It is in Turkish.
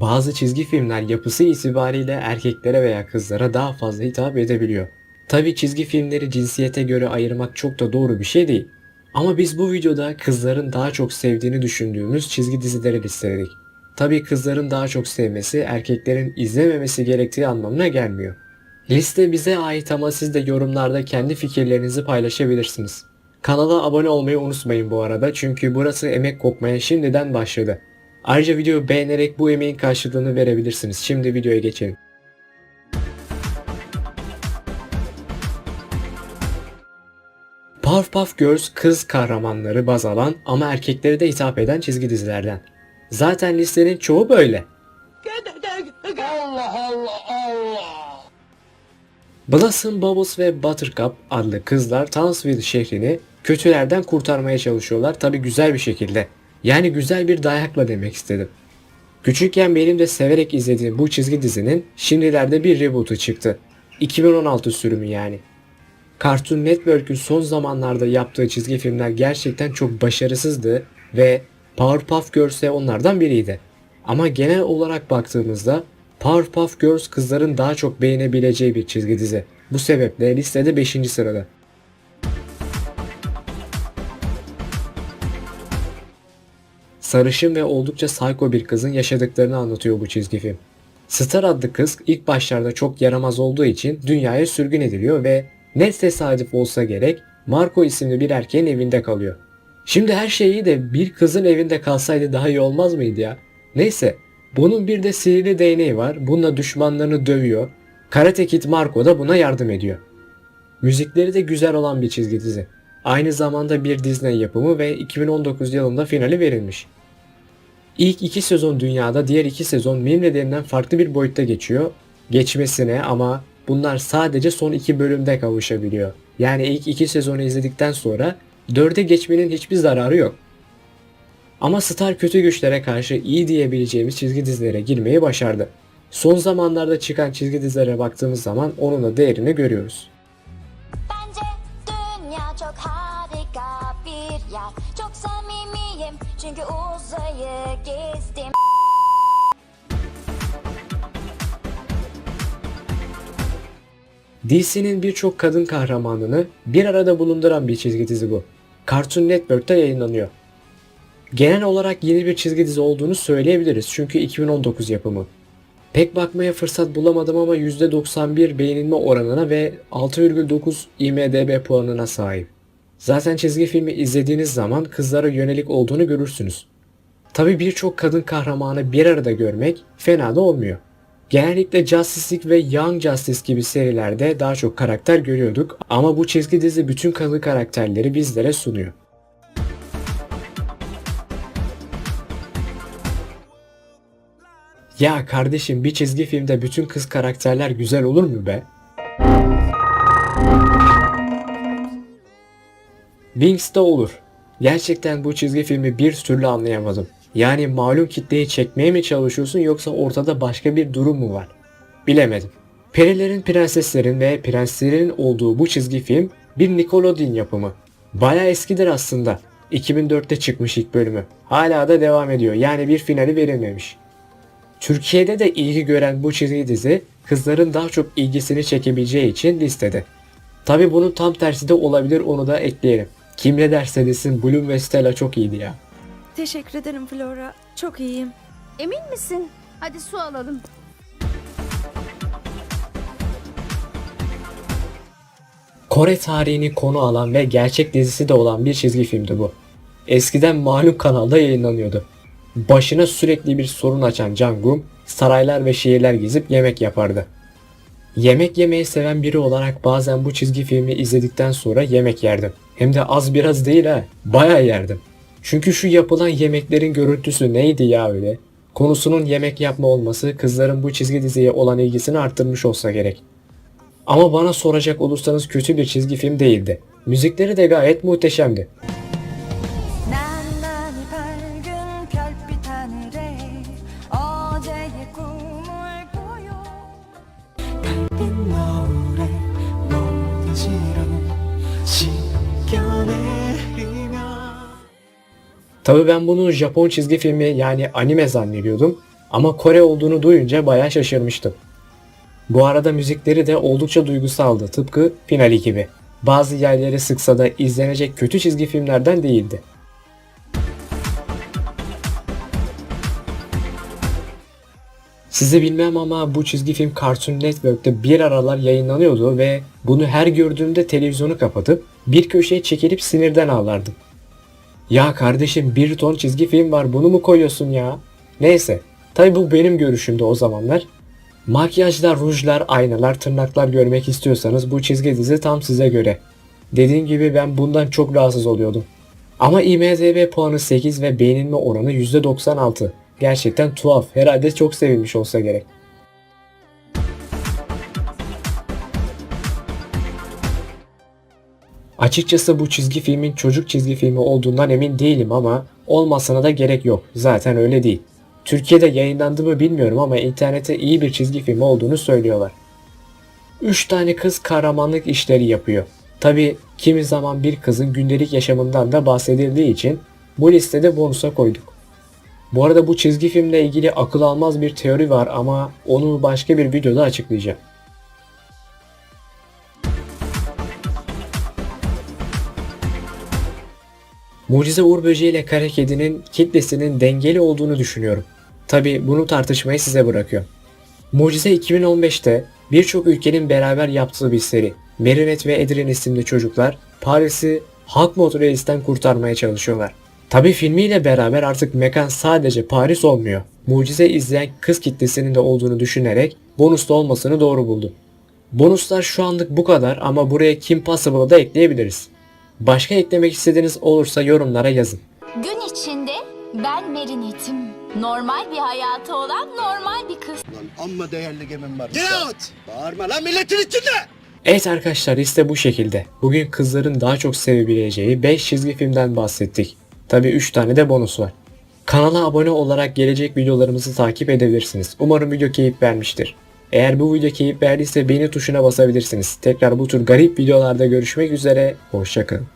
Bazı çizgi filmler yapısı itibariyle erkeklere veya kızlara daha fazla hitap edebiliyor. Tabi çizgi filmleri cinsiyete göre ayırmak çok da doğru bir şey değil. Ama biz bu videoda kızların daha çok sevdiğini düşündüğümüz çizgi dizileri listeledik. Tabi kızların daha çok sevmesi erkeklerin izlememesi gerektiği anlamına gelmiyor. Liste bize ait ama siz de yorumlarda kendi fikirlerinizi paylaşabilirsiniz. Kanala abone olmayı unutmayın bu arada çünkü burası emek kokmaya şimdiden başladı. Ayrıca videoyu beğenerek bu emeğin karşılığını verebilirsiniz. Şimdi videoya geçelim. Powerpuff Girls kız kahramanları baz alan ama erkeklere de hitap eden çizgi dizilerden. Zaten listenin çoğu böyle. Allah Allah Allah. Blossom, Bubbles ve Buttercup adlı kızlar Townsville şehrini kötülerden kurtarmaya çalışıyorlar tabi güzel bir şekilde. Yani güzel bir dayakla demek istedim. Küçükken benim de severek izlediğim bu çizgi dizinin şimdilerde bir reboot'u çıktı. 2016 sürümü yani. Cartoon Network'ün son zamanlarda yaptığı çizgi filmler gerçekten çok başarısızdı ve Powerpuff Girls de onlardan biriydi. Ama genel olarak baktığımızda Powerpuff Girls kızların daha çok beğenebileceği bir çizgi dizi. Bu sebeple listede 5. sırada. Sarışın ve oldukça psycho bir kızın yaşadıklarını anlatıyor bu çizgi film. Star adlı kız ilk başlarda çok yaramaz olduğu için dünyaya sürgün ediliyor ve ne tesadüf olsa gerek Marco isimli bir erkeğin evinde kalıyor. Şimdi her şey iyi de bir kızın evinde kalsaydı daha iyi olmaz mıydı ya? Neyse bunun bir de sihirli değneği var. Bununla düşmanlarını dövüyor. Karate Kid Marco da buna yardım ediyor. Müzikleri de güzel olan bir çizgi dizi. Aynı zamanda bir Disney yapımı ve 2019 yılında finali verilmiş. İlk iki sezon dünyada, diğer iki sezon denilen farklı bir boyutta geçiyor. Geçmesine ama bunlar sadece son iki bölümde kavuşabiliyor. Yani ilk iki sezonu izledikten sonra dörde geçmenin hiçbir zararı yok. Ama Star kötü güçlere karşı iyi diyebileceğimiz çizgi dizilere girmeyi başardı. Son zamanlarda çıkan çizgi dizilere baktığımız zaman onun da değerini görüyoruz. Bence dünya çok harika bir yer Çok samimiyim çünkü uzayı gezdim DC'nin birçok kadın kahramanını bir arada bulunduran bir çizgi dizi bu. Cartoon Network'te yayınlanıyor. Genel olarak yeni bir çizgi dizi olduğunu söyleyebiliriz çünkü 2019 yapımı. Pek bakmaya fırsat bulamadım ama %91 beğenilme oranına ve 6,9 IMDB puanına sahip. Zaten çizgi filmi izlediğiniz zaman kızlara yönelik olduğunu görürsünüz. Tabi birçok kadın kahramanı bir arada görmek fena da olmuyor. Genellikle Justice League ve Young Justice gibi serilerde daha çok karakter görüyorduk ama bu çizgi dizi bütün kadın karakterleri bizlere sunuyor. Ya kardeşim bir çizgi filmde bütün kız karakterler güzel olur mu be? Wings'te olur. Gerçekten bu çizgi filmi bir türlü anlayamadım. Yani malum kitleyi çekmeye mi çalışıyorsun yoksa ortada başka bir durum mu var? Bilemedim. Perilerin, prenseslerin ve prenslerin olduğu bu çizgi film bir Nickelodeon yapımı. Baya eskidir aslında. 2004'te çıkmış ilk bölümü. Hala da devam ediyor. Yani bir finali verilmemiş. Türkiye'de de ilgi gören bu çizgi dizi kızların daha çok ilgisini çekebileceği için listede. Tabi bunun tam tersi de olabilir onu da ekleyelim. Kim ne derse desin Bloom ve Stella çok iyiydi ya. Teşekkür ederim Flora. Çok iyiyim. Emin misin? Hadi su alalım. Kore tarihini konu alan ve gerçek dizisi de olan bir çizgi filmdi bu. Eskiden malum kanalda yayınlanıyordu. Başına sürekli bir sorun açan Jangum, saraylar ve şehirler gezip yemek yapardı. Yemek yemeyi seven biri olarak bazen bu çizgi filmi izledikten sonra yemek yerdim. Hem de az biraz değil ha, bayağı yerdim. Çünkü şu yapılan yemeklerin görüntüsü neydi ya öyle? Konusunun yemek yapma olması kızların bu çizgi diziye olan ilgisini arttırmış olsa gerek. Ama bana soracak olursanız kötü bir çizgi film değildi. Müzikleri de gayet muhteşemdi. 나만이 밝은 별빛 하늘에 Tabi ben bunu Japon çizgi filmi yani anime zannediyordum. Ama Kore olduğunu duyunca bayağı şaşırmıştım. Bu arada müzikleri de oldukça duygusaldı tıpkı finali gibi. Bazı yerleri sıksa da izlenecek kötü çizgi filmlerden değildi. Size bilmem ama bu çizgi film Cartoon Network'te bir aralar yayınlanıyordu ve bunu her gördüğümde televizyonu kapatıp bir köşeye çekilip sinirden ağlardım. Ya kardeşim bir ton çizgi film var bunu mu koyuyorsun ya? Neyse tabi bu benim görüşümde o zamanlar. Makyajlar, rujlar, aynalar, tırnaklar görmek istiyorsanız bu çizgi dizi tam size göre. Dediğim gibi ben bundan çok rahatsız oluyordum. Ama IMDB puanı 8 ve beğenilme oranı %96. Gerçekten tuhaf. Herhalde çok sevilmiş olsa gerek. Açıkçası bu çizgi filmin çocuk çizgi filmi olduğundan emin değilim ama olmasına da gerek yok. Zaten öyle değil. Türkiye'de yayınlandı mı bilmiyorum ama internette iyi bir çizgi film olduğunu söylüyorlar. 3 tane kız kahramanlık işleri yapıyor. Tabi kimi zaman bir kızın gündelik yaşamından da bahsedildiği için bu listede bonusa koyduk. Bu arada bu çizgi filmle ilgili akıl almaz bir teori var ama onu başka bir videoda açıklayacağım. Mucize Uğur Böceği ile Kara Kedi'nin kitlesinin dengeli olduğunu düşünüyorum. Tabi bunu tartışmayı size bırakıyorum. Mucize 2015'te birçok ülkenin beraber yaptığı bir seri. Merinet ve Edrin isimli çocuklar Paris'i Halk Reis'ten kurtarmaya çalışıyorlar. Tabi filmiyle beraber artık mekan sadece Paris olmuyor. Mucize izleyen kız kitlesinin de olduğunu düşünerek bonusta olmasını doğru buldum. Bonuslar şu anlık bu kadar ama buraya Kim Possible'ı da ekleyebiliriz. Başka eklemek istediğiniz olursa yorumlara yazın. Gün içinde ben Merinet'im. Normal bir hayatı olan normal bir kız. Lan amma değerli gemim var. Get out! Bağırma lan milletin içinde! Evet arkadaşlar liste bu şekilde. Bugün kızların daha çok sevebileceği 5 çizgi filmden bahsettik. Tabi 3 tane de bonus var. Kanala abone olarak gelecek videolarımızı takip edebilirsiniz. Umarım video keyif vermiştir. Eğer bu video keyif verdiyse beğeni tuşuna basabilirsiniz. Tekrar bu tür garip videolarda görüşmek üzere. Hoşçakalın.